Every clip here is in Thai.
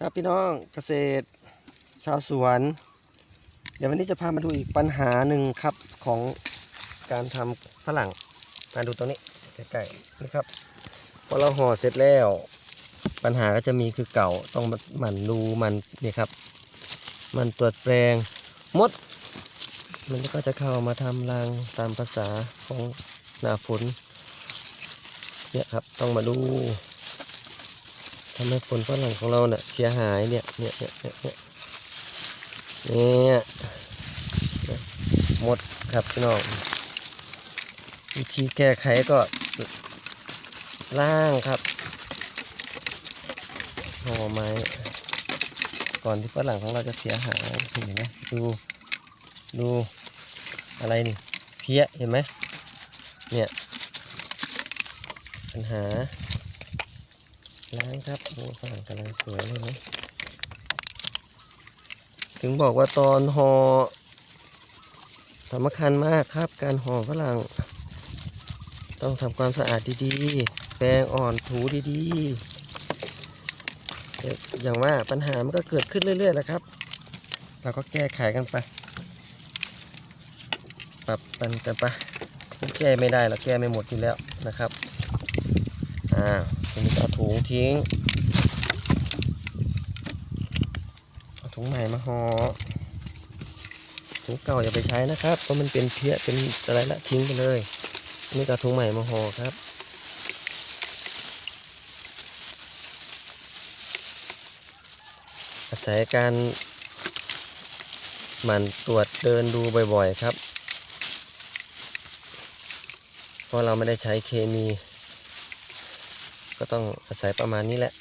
ครับพี่น้องเกษตร ชาวสวน เดี๋ยววันนี้จะพามาดูอีกปัญหาหนึ่งครับของการทำฝรั่งมาดูตรงนี้ใกล้ๆนี่ครับพอเราห่อเสร็จแล้ว ปัญหาก็จะมีคือเก่าต้องหมั่นดูมันนี่ครับ มันตรวจแปลงมด มันก็จะเข้ามาทำรังตามภาษาของหน้าฝนเนี่ยครับต้องมาดู ทำให้ผลฝรั่งของเราเนี่ยเสียหายเนี่ยเนี่ยเนี่ยเนี่ยเนี่ยเนี่ยเนี่ยหมดครับพี่น้องวิธีแก้ไขก็ล่างครับห่อไม้ก่อนที่ฝรั่งของเราจะเสียหายเห็นไหมดูดูอะไรนี่เพี้ยเห็นไหมเนี่ยปัญหา ล้างครับโอ้ฝรั่งกำลังสวยเลยนะถึงบอกว่าตอนหอ่อสำคัญมากครับการห่อฝรั่ง ต้องทำความสะอาดดีๆ แปรงอ่อนถูดีๆ อย่างว่าปัญหามันก็เกิดขึ้นเรื่อยๆแหละครับ เราก็แก้ไขกันไป ปรับกันกันไปแก้ไม่ได้เราแก้ไม่หมดอยู่แล้วนะครับ อ่าทีนี้ก็เอาถุงทิ้ง เอาถุงใหม่มาห่อถุงเก่าอย่าไปใช้นะครับเพราะมันเป็นเพี้ยเป็นอะไรละทิ้งไปเลยนี่ก็ถุงใหม่มาห่อครับอาศัยการหมั่นตรวจเดินดูบ่อยๆครับ เพราะเราไม่ได้ใช้เคมี ก็ต้องอาศัยประมาณนี้แหละ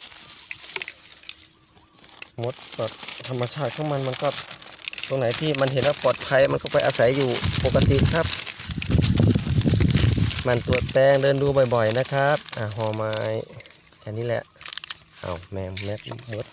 มดก็ธรรมชาติของมันมันก็ตรงไหนที่มันเห็นว่าปลอดภัยมันก็ไปอาศัยอยู่ปกติครับ มันตรวจแปลงเดินดูบ่อยๆนะครับ อะหอไม้แค่นี้แหละ เอาแมงแม็กมด